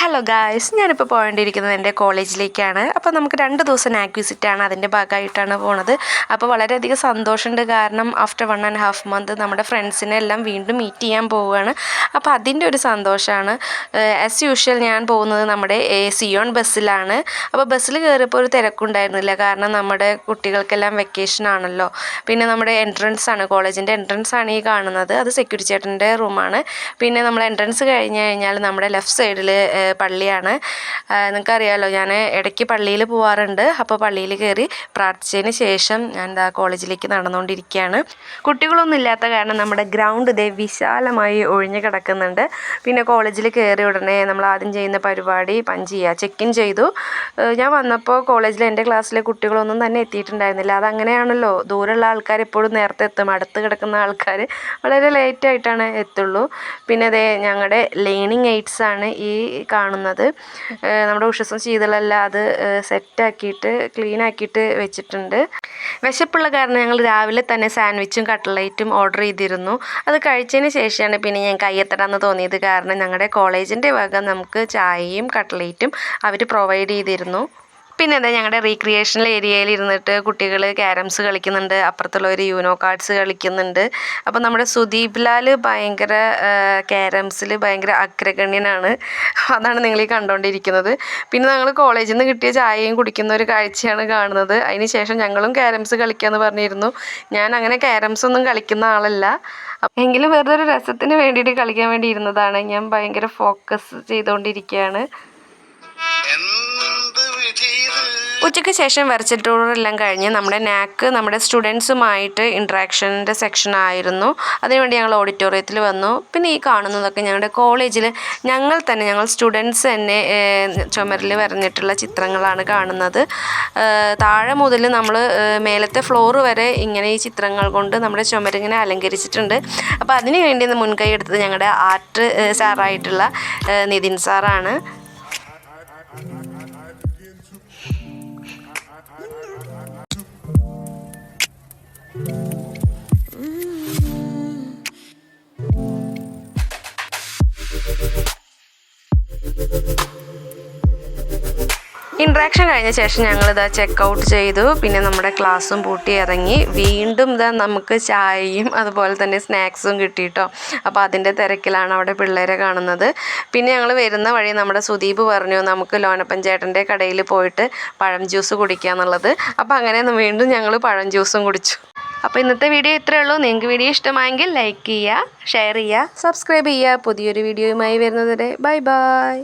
Hello guys ഞാനിപ്പോൾ പോകേണ്ടിയിരിക്കുന്നത് എന്റെ കോളേജിലേക്കാണ്. അപ്പോൾ നമുക്ക് രണ്ട് ദിവസം ആക്വിസിറ്റാണ് അതിന്റെ ഭാഗമായിട്ടാണ് പോണത്. അപ്പോൾ വളരെയധികം സന്തോഷമുണ്ട്. കാരണം after one and half month നമ്മുടെ ഫ്രണ്ട്സിനെ എല്ലാം വീണ്ടും മീറ്റ് ചെയ്യാൻ പോവുകയാണ്. അപ്പോൾ അതിന്റെ ഒരു സന്തോഷമാണ്. ആസ് യൂഷ്വൽ ഞാൻ പോകുന്നത് നമ്മുടെ സിയോൺ ബസ്സിലാണ്. അപ്പോൾ ബസ്സിൽ കയറിയപ്പോൾ ഒരു തിരക്കുണ്ടായിരുന്നില്ല കാരണം നമ്മുടെ കുട്ടികൾക്കെല്ലാം വെക്കേഷൻ ആണല്ലോ. പിന്നെ നമ്മുടെ എൻട്രൻസ് ആണ്. കോളേജിന്റെ എൻട്രൻസ് ആണ് ഈ കാണുന്നത്. അത് സെക്യൂരിറ്റി ചേട്ടന്റെ റൂമാണ് പിന്നെ നമ്മൾ എൻട്രൻസ് കഴിഞ്ഞ് കഴിഞ്ഞാൽ നമ്മുടെ ലെഫ്റ്റ് സൈഡിൽ പള്ളിയാണ്. നിങ്ങൾക്കറിയാമല്ലോ ഞാൻ ഇടയ്ക്ക് പള്ളിയിൽ പോവാറുണ്ട്. അപ്പോൾ പള്ളിയിൽ കയറി പ്രാർത്ഥിച്ചതിന് ശേഷം ഞാൻ എന്താ കോളേജിലേക്ക് നടന്നുകൊണ്ടിരിക്കുകയാണ്. കുട്ടികളൊന്നും ഇല്ലാത്ത കാരണം നമ്മുടെ ഗ്രൗണ്ട് ഇതേ വിശാലമായി ഒഴിഞ്ഞു കിടക്കുന്നുണ്ട്. പിന്നെ കോളേജിൽ കയറി ഉടനെ നമ്മൾ ആദ്യം ചെയ്യുന്ന പരിപാടി പഞ്ച് ചെയ്യുക ചെക്ക് ഇൻ ചെയ്തു. ഞാൻ വന്നപ്പോൾ കോളേജിൽ എന്റെ ക്ലാസ്സിലെ കുട്ടികളൊന്നും തന്നെ എത്തിയിട്ടുണ്ടായിരുന്നില്ല. അതങ്ങനെയാണല്ലോ ദൂരമുള്ള ആൾക്കാർ എപ്പോഴും നേരത്തെ എത്തും. അടുത്ത് കിടക്കുന്ന ആൾക്കാർ വളരെ ലേറ്റായിട്ടാണ് എത്തുള്ളൂ. പിന്നെ അതേ ഞങ്ങളുടെ ലേണിംഗ് എയ്ഡ്സ് ആണ് ഈ കാണുന്നത്. നമ്മുടെ ഉഷസും ശീതളെല്ലാം അത് സെറ്റാക്കിയിട്ട് ക്ലീൻ ആക്കിയിട്ട് വെച്ചിട്ടുണ്ട്. വിശപ്പുള്ള കാരണം ഞങ്ങൾ രാവിലെ തന്നെ സാൻഡ്വിച്ചും കട്ട്ലൈറ്റും ഓർഡർ ചെയ്തിരുന്നു. അത് കഴിച്ചതിന് ശേഷമാണ് പിന്നെ ഞാൻ കയ്യെത്തടാന്ന് തോന്നിയത് കാരണം ഞങ്ങളുടെ കോളേജിന്റെ വക നമുക്ക് ചായയും കട്ട്ലൈറ്റും അവർ പ്രൊവൈഡ് ചെയ്തിരുന്നു. പിന്നെ എന്താ ഞങ്ങളുടെ റീക്രിയേഷണൽ ഏരിയയിൽ ഇരുന്നിട്ട് കുട്ടികൾ ക്യാരംസ് കളിക്കുന്നുണ്ട് അപ്പുറത്തുള്ളവർ യൂനോ കാർഡ്സ് കളിക്കുന്നുണ്ട്. അപ്പോൾ നമ്മുടെ സുദീപ് ലാൽ ഭയങ്കര ക്യാരംസിൽ ഭയങ്കര അഗ്രഗണ്യനാണ്. അതാണ് നിങ്ങൾ ഈ കണ്ടുകൊണ്ടിരിക്കുന്നത് പിന്നെ ഞങ്ങൾ കോളേജിൽ നിന്ന് കിട്ടിയ ചായയും കുടിക്കുന്ന ഒരു കാഴ്ചയാണ് കാണുന്നത്. അതിന് ശേഷം ഞങ്ങളും ക്യാരംസ് കളിക്കാമെന്ന് പറഞ്ഞിരുന്നു. ഞാൻ അങ്ങനെ ക്യാരംസ് ഒന്നും കളിക്കുന്ന ആളല്ല. എങ്കിലും വെറുതെ ഒരു രസത്തിന് വേണ്ടിയിട്ട് കളിക്കാൻ വേണ്ടി ഇരുന്നതാണ്. ഞാൻ ഭയങ്കര ഫോക്കസ് ചെയ്തുകൊണ്ടിരിക്കുകയാണ് ഉച്ചയ്ക്ക് ശേഷം വെർച്വൽ ടൂറെല്ലാം കഴിഞ്ഞ് നമ്മുടെ നാക്ക് നമ്മുടെ സ്റ്റുഡൻസുമായിട്ട് ഇൻട്രാക്ഷന്റെ സെക്ഷൻ ആയിരുന്നു. അതിനുവേണ്ടി ഞങ്ങൾ ഓഡിറ്റോറിയത്തിൽ വന്നു. പിന്നെ ഈ കാണുന്നതൊക്കെ ഞങ്ങളുടെ കോളേജിൽ ഞങ്ങൾ തന്നെ ഞങ്ങൾ സ്റ്റുഡൻസ് തന്നെ ചുമരിൽ വരഞ്ഞിട്ടുള്ള ചിത്രങ്ങളാണ് കാണുന്നത്. താഴെ മുതൽ നമ്മൾ മേലത്തെ ഫ്ലോർ വരെ ഇങ്ങനെ ഈ ചിത്രങ്ങൾ കൊണ്ട് നമ്മുടെ ചുമരിങ്ങനെ അലങ്കരിച്ചിട്ടുണ്ട്. അപ്പോൾ അതിനു വേണ്ടി മുൻകൈ എടുത്തത് ഞങ്ങളുടെ ആർട്ട് സാറായിട്ടുള്ള നിതിൻ സാറാണ്. ഇൻട്രാക്ഷൻ കഴിഞ്ഞ ശേഷം ഞങ്ങളിതാ ചെക്ക് ഔട്ട് ചെയ്തു. പിന്നെ നമ്മുടെ ക്ലാസ്സും പൂട്ടി ഇറങ്ങി. വീണ്ടും ഇതാ നമുക്ക് ചായയും അതുപോലെ തന്നെ സ്നാക്സും കിട്ടിയിട്ടോ അപ്പോൾ അതിന്റെ തിരക്കിലാണ് അവിടെ പിള്ളേരെ കാണുന്നത്. പിന്നെ ഞങ്ങൾ വരുന്ന വഴി നമ്മുടെ സുദീപ് പറഞ്ഞു നമുക്ക് ലോനപ്പൻ ചേട്ടന്റെ കടയിൽ പോയിട്ട് പഴം ജ്യൂസ് കുടിക്കുക എന്നുള്ളത്. അപ്പോൾ അങ്ങനെ വീണ്ടും ഞങ്ങൾ പഴം ജ്യൂസും കുടിച്ചു. അപ്പോൾ ഇന്നത്തെ വീഡിയോ ഇത്രയേ ഉള്ളൂ. നിങ്ങൾക്ക് വീഡിയോ ഇഷ്ടമായെങ്കിൽ ലൈക്ക് ചെയ്യുക ഷെയർ ചെയ്യുക സബ്സ്ക്രൈബ് ചെയ്യുക പുതിയൊരു വീഡിയോയുമായി വരുന്നതുവരെ ബൈ ബൈ